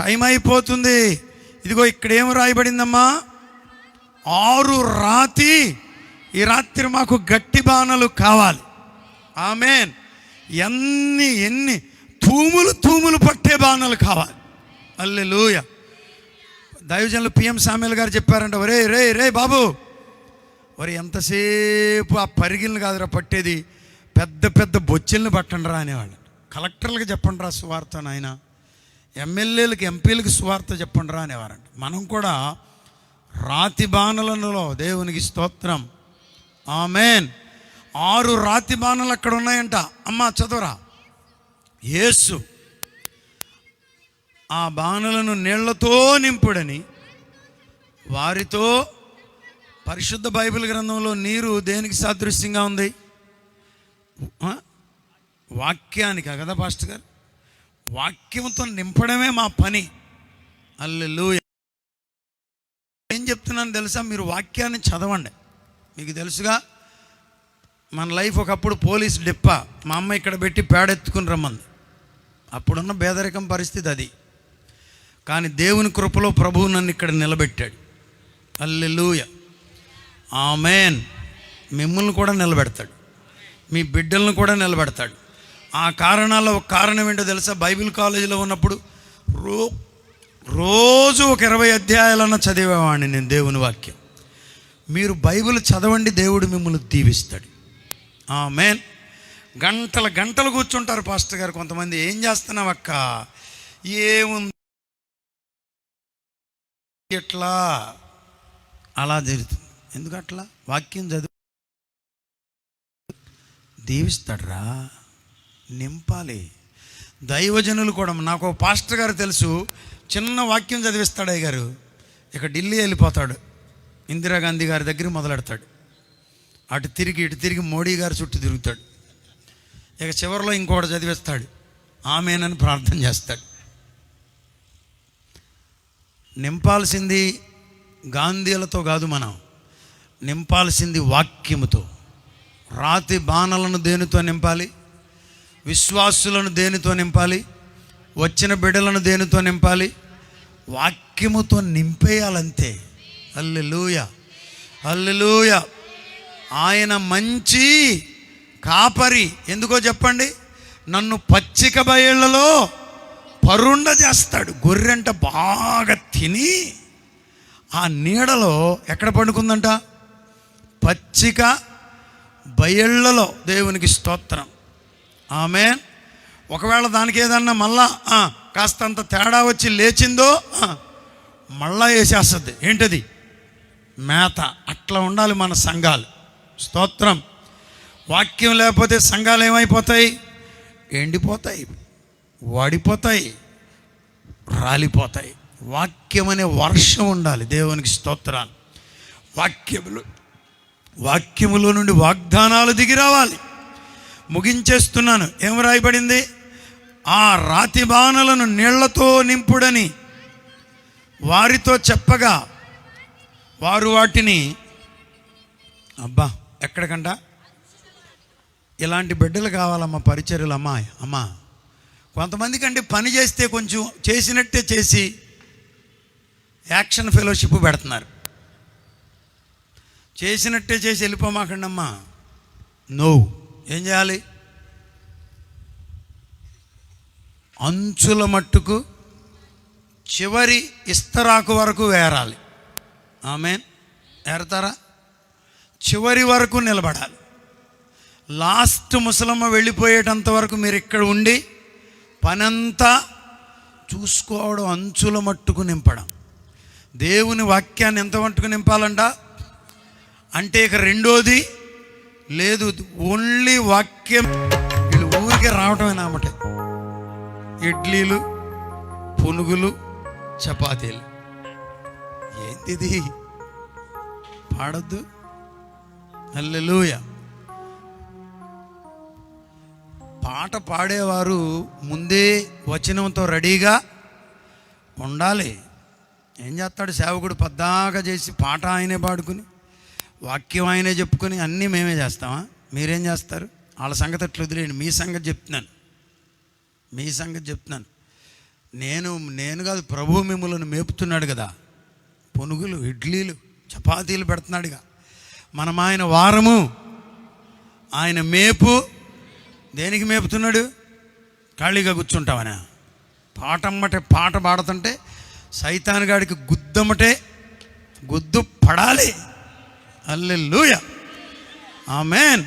Time అయిపోతుంది. ఇదిగో ఇక్కడ ఏం రాయబడిందమ్మా? ఆరు రాతి ఈ రాత్రి మాకు గట్టి బాణలు కావాలి. ఆమెన్. ఎన్ని ఎన్ని తూములు తూములు పట్టే బాణలు కావాలి. అల్లెలూయ. దైవజనులు పిఎం సామ్యుల్ గారు చెప్పారంట ఒరే రే రే బాబు మరి ఎంతసేపు ఆ పరిగిల్ని కాదురా పట్టేది? పెద్ద పెద్ద బొచ్చెల్ని పట్టండి రా అనేవాళ్ళు. కలెక్టర్లకు చెప్పండి రా సువార్త నాయన. ఎమ్మెల్యేలకు ఎంపీలకు స్వార్థ చెప్పండి రా అనేవారంట. మనం కూడా రాతి బాణలలో దేవునికి స్తోత్రం. ఆమెన్. ఆరు రాతి బాణలు అక్కడ ఉన్నాయంట. అమ్మ చదువురా. యేసు ఆ బాణలను నీళ్ళతో నింపుడని వారితో పరిశుద్ధ బైబిల్ గ్రంథంలో నీరు దేనికి సాదృశ్యంగా ఉంది? వాక్యానికి కదా పాస్టర్ గారు? వాక్యంతో నింపడమే మా పని. అల్లు ఏం చెప్తున్నాను తెలుసా? మీరు వాక్యాన్ని చదవండి. మీకు తెలుసుగా మన లైఫ్ ఒకప్పుడు పోలీస్ డిప్ప. మా అమ్మ ఇక్కడ పెట్టి పేడెత్తుకుని రమ్మంది. అప్పుడున్న పేదరికం పరిస్థితి అది. కానీ దేవుని కృపలో ప్రభువు నన్ను ఇక్కడ నిలబెట్టాడు. Alleluia amen. మిమ్మల్ని కూడా నిలబెడతాడు. మీ బిడ్డలను కూడా నిలబెడతాడు. ఆ కారణాల్లో ఒక కారణం ఏంటో తెలుసా? బైబిల్ కాలేజీలో ఉన్నప్పుడు రో రోజు ఒక ఇరవై అధ్యాయాలన్న చదివేవాడిని నేను దేవుని వాక్యం. మీరు బైబిల్ చదవండి దేవుడు మిమ్మల్ని దీవిస్తాడు. మేన్ గంటల గంటలు కూర్చుంటారు పాస్టర్ గారు. కొంతమంది ఏం చేస్తున్నావు అక్క ఏముంది? ఎట్లా? అలా జరుగుతుంది. ఎందుకట్లా వాక్యం చదువు. దీవిస్తాడ్రా? నింపాలి. దైవజనులు కూడా నాకు పాస్టర్ గారు తెలుసు చిన్న వాక్యం చదివిస్తాడు అయ్య గారు ఇక ఢిల్లీ వెళ్ళిపోతాడు. ఇందిరాగాంధీ గారి దగ్గర మొదలెడతాడు. అటు తిరిగి ఇటు తిరిగి మోడీ గారు చుట్టూ తిరుగుతాడు. ఇక చివరిలో ఇంకోటి చదివిస్తాడు. ఆమెనని ప్రార్థన చేస్తాడు. నింపాల్సింది గాంధీలతో కాదు మనం. నింపాల్సింది వాక్యముతో. రాతి బాణలను దేనితో నింపాలి? విశ్వాసులను దేనితో నింపాలి? వచ్చిన బిడ్డలను దేనితో నింపాలి? వాక్యముతో నింపేయాలంతే. అల్లెలూయ అల్లెలూయ ఆయన మంచి కాపరి. ఎందుకో చెప్పండి? నన్ను పచ్చిక బయళ్ళలో పరుండ చేస్తాడు గొర్రెంట బాగా తిని ఆ నీడలో ఎక్కడ పండుకుందంట? పచ్చిక బయళ్ళలో. దేవునికి స్తోత్రం. ఆమె ఒకవేళ దానికి ఏదన్నా మళ్ళా కాస్తంత తేడా వచ్చి లేచిందో మళ్ళా వేసేస్తుంది. ఏంటది? మేత. అట్లా ఉండాలి మన సంఘాలు. స్తోత్రం. వాక్యం లేకపోతే సంఘాలు ఏమైపోతాయి? ఎండిపోతాయి. వాడిపోతాయి. రాలిపోతాయి. వాక్యం అనే వర్షం ఉండాలి. దేవునికి స్తోత్రాలు. వాక్యములు. వాక్యములో నుండి వాగ్దానాలు దిగి రావాలి. ముగించేస్తున్నాను. ఏం రాయబడింది? ఆ రాతి బాణలను నీళ్ళతో నింపుడని వారితో చెప్పగా వారు వాటిని అబ్బా ఎక్కడికంట? ఇలాంటి బిడ్డలు కావాలమ్మా పరిచర్యలు అమ్మా అమ్మా. కొంతమంది కంటే పని చేస్తే కొంచెం చేసినట్టే చేసి యాక్షన్ ఫెలోషిప్ పెడుతున్నారు. చేసినట్టే చేసి వెళ్ళిపోమాకండమ్మా. నో. ఏం చేయాలి? అంచుల మట్టుకు చివరి ఇస్తరాకు వరకు వేరాలి ఆమె ఏరతారా? చివరి వరకు నిలబడాలి. లాస్ట్ ముసలమ్మ వెళ్ళిపోయేటంత వరకు మీరు ఇక్కడ ఉండి పనంతా చూసుకోవడం అంచుల మట్టుకు నింపడం. దేవుని వాక్యాన్ని ఎంత మట్టుకు నింపాలంట? అంటే ఇక రెండోది లేదు ఓన్లీ వాక్యం. వీళ్ళు ఊరికే రావటమేనా అన్నమాట ఇడ్లీలు పునుగులు చపాతీలు. ఏంటిది? పాడొద్దు. అల్లెలూయ పాట పాడేవారు ముందే వచనంతో రెడీగా ఉండాలి. ఏం చేస్తాడు? సేవకుడు పద్దాగా చేసి పాట ఆయనే పాడుకుని వాక్యం ఆయనే చెప్పుకొని అన్నీ మేమే చేస్తామా? మీరేం చేస్తారు? వాళ్ళ సంగతి అట్లా వదిలేయండి. మీ సంగతి చెప్తున్నాను. మీ సంగతి చెప్తున్నాను. నేను నేను కాదు ప్రభు మిమ్మల్ని మేపుతున్నాడు కదా. పునుగులు ఇడ్లీలు చపాతీలు పెడుతున్నాడుగా. మనం ఆయన వారము. ఆయన మేపు. దేనికి మేపుతున్నాడు? ఖాళీగా కూర్చుంటామనే పాటమ్మటే పాట పాడుతుంటే సైతాన్ గాడికి గుద్దమ్మటే గుద్దు పడాలి. Hallelujah amen